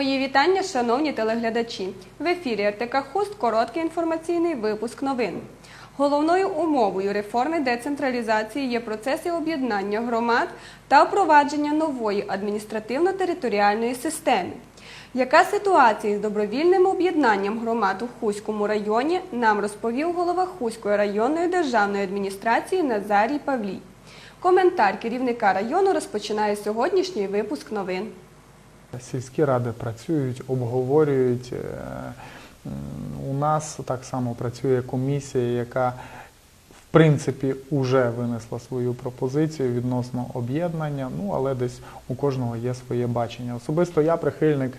Мої вітання, шановні телеглядачі. В ефірі РТК Хуст короткий інформаційний випуск новин. Головною умовою реформи децентралізації є процеси об'єднання громад та впровадження нової адміністративно-територіальної системи. Яка ситуація з добровільним об'єднанням громад у Хуському районі, нам розповів голова Хуської районної державної адміністрації Назарій Павлій. Коментар керівника району розпочинає сьогоднішній випуск новин. Сільські ради працюють, обговорюють. Е, У нас так само працює комісія, яка в принципі вже винесла свою пропозицію відносно об'єднання, ну але десь у кожного є своє бачення. Особисто я прихильник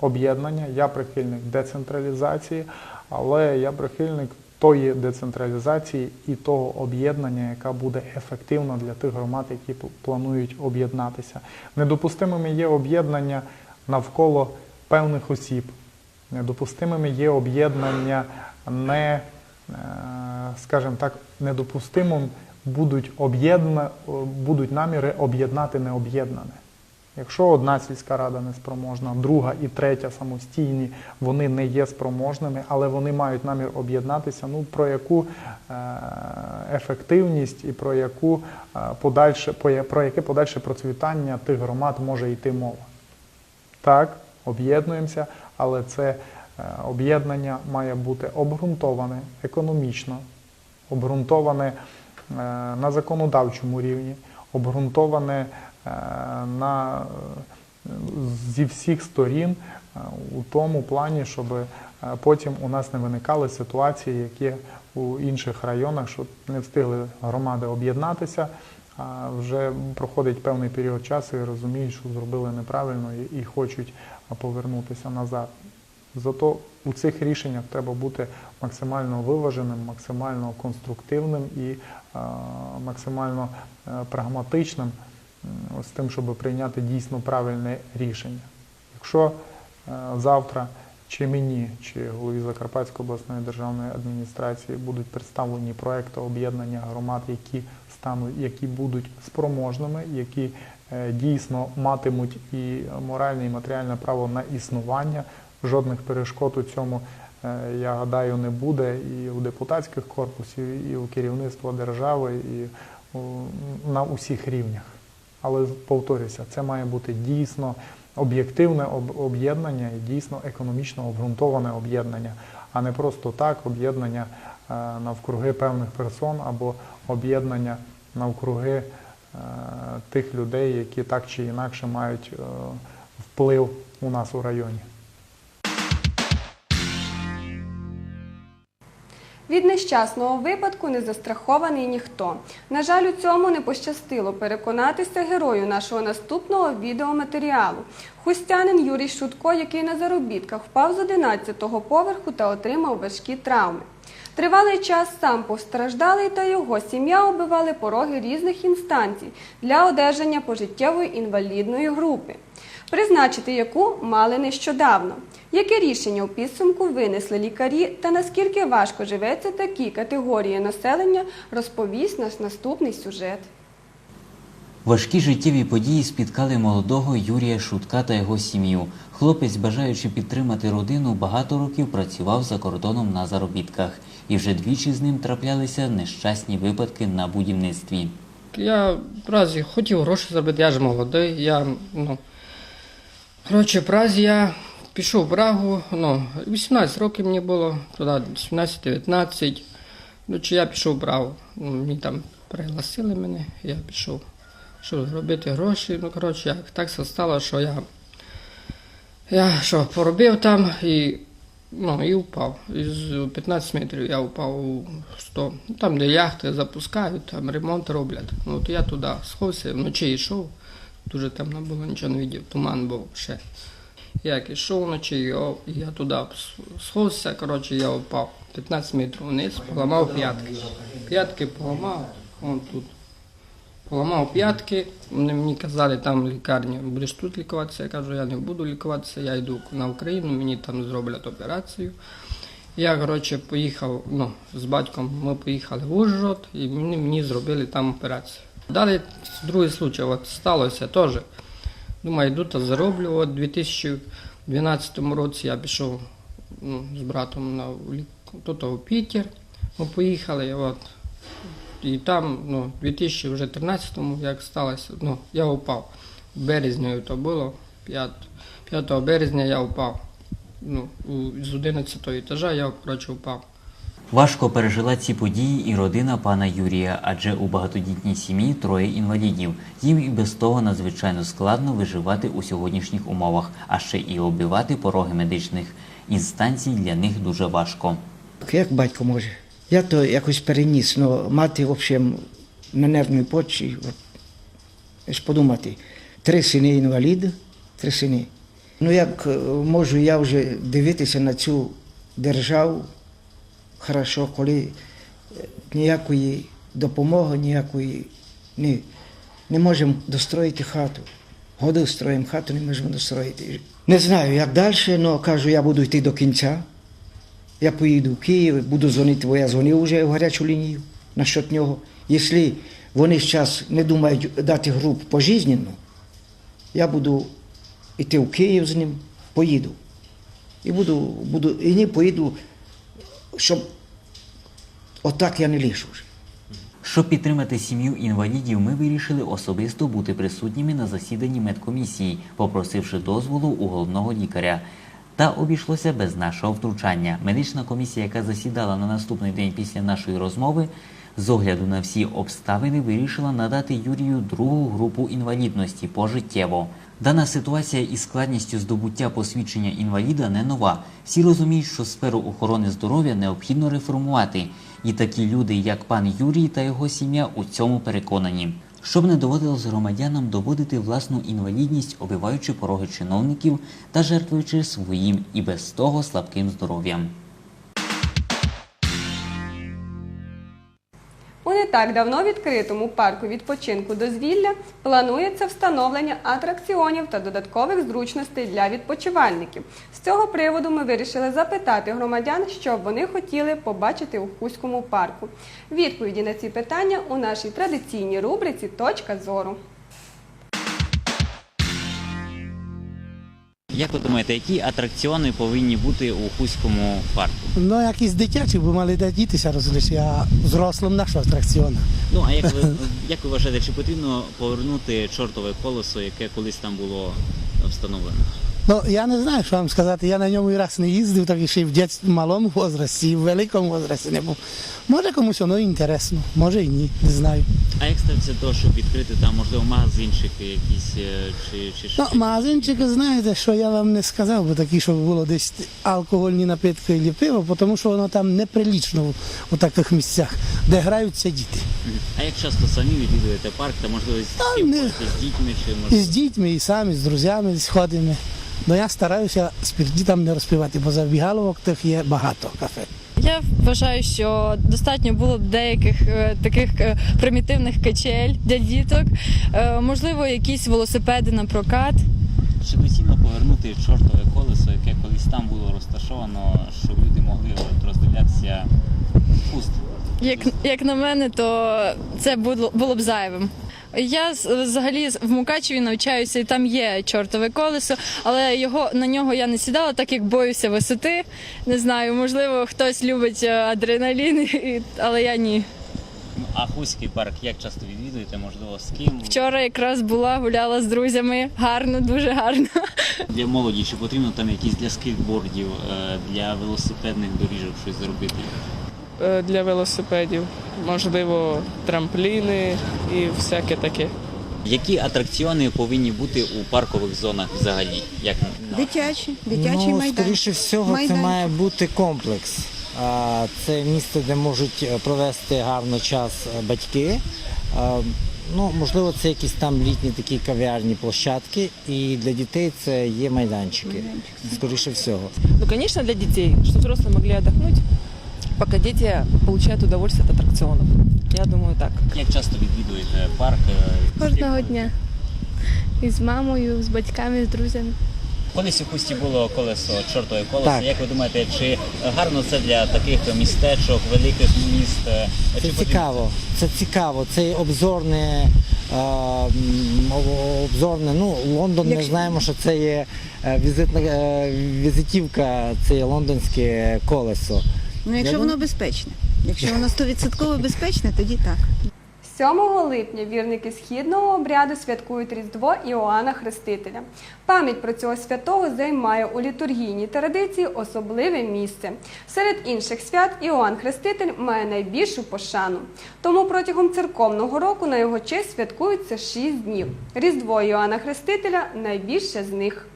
об'єднання, я прихильник децентралізації, але я прихильник тої децентралізації і того об'єднання, яка буде ефективна для тих громад, які планують об'єднатися. Недопустимими є об'єднання навколо певних осіб. Недопустимими є об'єднання не, е, скажімо так, недопустимим будуть, будуть наміри об'єднати необ'єднане. Якщо одна сільська рада не спроможна, друга і третя самостійні, вони не є спроможними, але вони мають намір об'єднатися. Ну про яку е, ефективність і про яку е, подальше про яке подальше процвітання тих громад може йти мова? Так, об'єднуємося, але це е, об'єднання має бути обґрунтоване економічно, обґрунтоване на законодавчому рівні, обґрунтоване на, е, зі всіх сторін е, у тому плані, щоб е, потім у нас не виникали ситуації, які у інших районах, що не встигли громади об'єднатися, а вже проходить певний період часу і розуміють, що зробили неправильно і, хочуть повернутися назад. Зато у цих рішеннях треба бути максимально виваженим, максимально конструктивним і максимально е, прагматичним з тим, щоб прийняти дійсно правильне рішення. Якщо е, завтра чи мені, чи голові Закарпатської обласної державної адміністрації будуть представлені проекти об'єднання громад, які стануть, які будуть спроможними, які е, дійсно матимуть і моральне, і матеріальне право на існування. Жодних перешкод у цьому, е, я гадаю, не буде і у депутатських корпусів, і у керівництва держави, і на усіх рівнях. Але повторюся, це має бути дійсно об'єктивне об'єднання і дійсно економічно обґрунтоване об'єднання, а не просто так об'єднання е, навкруги певних персон або об'єднання навкруги е, тих людей, які так чи інакше мають е, вплив у нас у районі. Від нещасного випадку не застрахований ніхто. На жаль, у цьому не пощастило переконатися герою нашого наступного відеоматеріалу. Хустянин Юрій Шутко, який на заробітках впав з 11-го поверху та отримав важкі травми. Тривалий час сам постраждалий та його сім'я оббивали пороги різних інстанцій для одержання пожиттєвої інвалідної групи, призначити яку мали нещодавно. Яке рішення у підсумку винесли лікарі та наскільки важко живеться такій категорії населення, розповість наш наступний сюжет. Важкі життєві події спіткали молодого Юрія Шутка та його сім'ю. Хлопець, бажаючи підтримати родину, багато років працював за кордоном на заробітках, і вже двічі з ним траплялися нещасні випадки на будівництві. Я в Празі хотів гроші заробити, я ж молодий. Я, ну, коротше, в Празі я пішов в Прагу, ну, 18 років мені було, туди 18-19. Ну, чи я пішов в Прагу. Ну, мені там пригласили мене, я пішов, щоб зробити гроші. Ну, коротше, як так все стало, що я, я що, поробив там і, ну, і впав. Із 15 метрів я впав у 100. Ну, Там, де яхти запускають, там ремонт роблять. Ну, от я туди сховся, вночі йшов, дуже темно було, нічого не видів, туман був ще. Як йшов вночі, я, я туди сховся, коротше, я впав 15 метрів вниз, поламав п'ятки. П'ятки поламав, он тут. Поламав п'ятки, вони мені казали, там лікарні, будеш тут лікуватися. Я кажу, я не буду лікуватися, я йду на Україну, мені там зроблять операцію. Я, коротше, поїхав ну, з батьком, ми поїхали в Ужгород, і мені, мені зробили там операцію. Далі другий случай, от сталося теж. Думаю, йду та зароблю. От 2000 У 12-му році я пішов ну, з братом на тут у Пітер. Ми поїхали, от. І там, ну, у 2013-му, як сталося, ну, я упав. В березні то було, 5, 5 березня я упав. Ну, з 11 етажа я, упав. Важко пережила ці події і родина пана Юрія, адже у багатодітній сім'ї троє інвалідів. Їм і без того надзвичайно складно виживати у сьогоднішніх умовах, а ще і оббивати пороги медичних інстанцій для них дуже важко. Як батько може? Я то якось переніс, але мати взагалі на нервній почві, от, подумати, три сини інваліди, три сини. Ну як е, можу я вже дивитися на цю державу хорошо, коли е, ніякої допомоги, ніякої не, не можемо достроїти хату. Годи строїмо хату, не можемо достроїти. Не знаю, як далі, але кажу, я буду йти до кінця. Я поїду в Київ, буду дзвонити, бо я дзвонив вже в гарячу лінію насчет нього. Якщо вони зараз не думають дати групу пожизненно, я буду йти в Київ з ним, поїду. І буду, буду, і не поїду, щоб отак я не лішу. Щоб підтримати сім'ю інвалідів, ми вирішили особисто бути присутніми на засіданні медкомісії, попросивши дозволу у головного лікаря. Та обійшлося без нашого втручання. Медична комісія, яка засідала на наступний день після нашої розмови, з огляду на всі обставини вирішила надати Юрію другу групу інвалідності пожиттєво. Дана ситуація із складністю здобуття посвідчення інваліда не нова. Всі розуміють, що сферу охорони здоров'я необхідно реформувати. І такі люди, як пан Юрій та його сім'я, у цьому переконані. Щоб не доводилось громадянам доводити власну інвалідність, обиваючи пороги чиновників та жертвуючи своїм і без того слабким здоров'ям. У не так давно відкритому парку відпочинку дозвілля планується встановлення атракціонів та додаткових зручностей для відпочивальників. З цього приводу ми вирішили запитати громадян, що б вони хотіли побачити у Хуському парку. Відповіді на ці питання у нашій традиційній рубриці Точка зору. Як ви думаєте, які атракціони повинні бути у Хуському парку? Ну, якісь дитячі, бо мали де дітися розлиш, а взрослим наша атракціона. Ну а як ви як ви вважаєте, чи потрібно повернути чортове колесо, яке колись там було встановлено? Ну, я не знаю, що вам сказати. Я на ньому і раз не їздив, так і ще й в в малому возрасті, і в великому возрасті не був. Може комусь воно інтересно, може і ні, не знаю. А як ставиться до щоб відкрити там, можливо, магазинчики якісь е, чи, чи Ну, магазинчики, знаєте, що я вам не сказав, бо такі, щоб було десь алкогольні напитки і пиво, тому що воно там неприлічно у, таких місцях, де граються діти. А як часто самі відвідуєте парк, та можливо з, Та ким не- з дітьми чи І з дітьми, і самі, з друзями ходимо. Ну я стараюся спірті там не розпивати, бо забігаловок тих є багато кафе. Я вважаю, що достатньо було б деяких е, таких е, примітивних качель для діток, Е, можливо, якісь велосипеди на прокат. Чи доцільно повернути чортове колесо, яке колись там було розташовано, щоб люди могли от роздивлятися пуст? Як, як на мене, то це було, було б зайвим. Я взагалі в Мукачеві навчаюся, і там є чортове колесо, але його на нього я не сідала, так як боюся висоти. Не знаю, можливо, хтось любить е, адреналін, але я ні. А Хуський парк як часто відвідуєте, можливо, з ким? Вчора якраз була, гуляла з друзями. Гарно, дуже гарно. Для молоді, чи потрібно там якісь для скейтбордів, е, для велосипедних доріжок щось зробити? Е, для велосипедів, можливо, трампліни і всяке таке. Які атракціони повинні бути у паркових зонах взагалі? Як Дитячі, дитячий ну, майдан. скоріше всього, це має бути комплекс. А, Це місце, де можуть е, провести гарно час е, батьки. Ну, можливо, це якісь там літні такі кав'ярні площадки, і для дітей це є майданчики. Скоріше всього. Ну, конечно, для детей, чтобы взрослые могли отдохнуть, пока дети получают удовольствие от аттракционов. Я думаю, так. Як часто відвідуєте парк? е, Кожного дня. І з мамою, з батьками, з друзями. Колись у Хусті було колесо, чортове колесо. Так. Як ви думаєте, чи гарно це для таких містечок, великих міст? е, Це чи потрібно- цікаво. Це цікаво. Це обзорне м, обзорне. Ну, Лондон, ми знаємо, що це є е, візитна е, візитівка, це є лондонське колесо. Ну, якщо воно безпечне. Якщо воно 100% безпечне, тоді так. 7 липня вірники східного обряду святкують Різдво Іоанна Хрестителя. Пам'ять про цього святого займає у літургійній традиції особливе місце. Серед інших свят Іоанн Хреститель має найбільшу пошану. Тому протягом церковного року на його честь святкується 6 днів. Різдво Іоанна Хрестителя найбільше з них.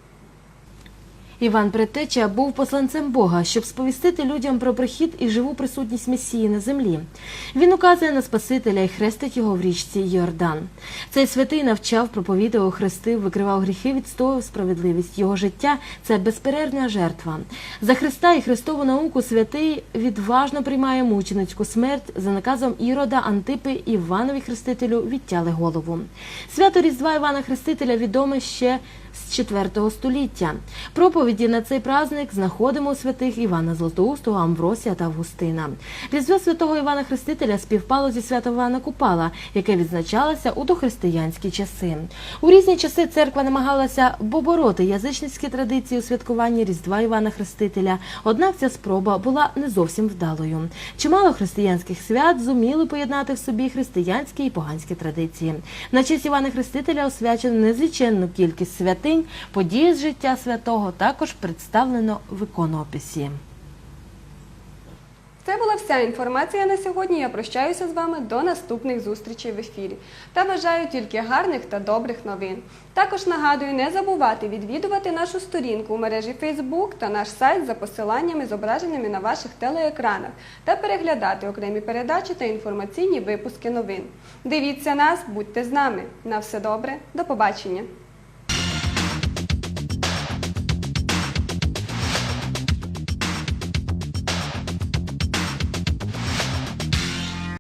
Іван Предтеча був посланцем Бога, щоб сповістити людям про прихід і живу присутність Месії на землі. Він указує на Спасителя і хрестить його в річці Йордан. Цей святий навчав, проповідував, хрестив, викривав гріхи, відстоював справедливість. Його життя це безперервна жертва. За Христа і Христову науку святий відважно приймає мученицьку смерть за наказом Ірода Антипи Іванові Хрестителю відтяли голову. Свято Різдва Івана Хрестителя відоме ще з 4 століття. Проповіді на цей праздник знаходимо святих Івана Златоустого, Амвросія та Августина. Різдво святого Івана Хрестителя співпало зі святом Івана Купала, яке відзначалося у дохристиянські часи. У різні часи церква намагалася побороти язичницькі традиції у святкуванні Різдва Івана Хрестителя. Однак ця спроба була не зовсім вдалою. Чимало християнських свят зуміли поєднати в собі християнські і поганські традиції. На честь Івана Хрестителя освячено незліченну кількість святинь, події з життя святого також представлено в іконописі. Це була вся інформація на сьогодні. Я прощаюся з вами до наступних зустрічей в ефірі та бажаю тільки гарних та добрих новин. Також нагадую не забувати відвідувати нашу сторінку у мережі Facebook та наш сайт за посиланнями, зображеними на ваших телеекранах, та переглядати окремі передачі та інформаційні випуски новин. Дивіться нас, будьте з нами. На все добре, до побачення.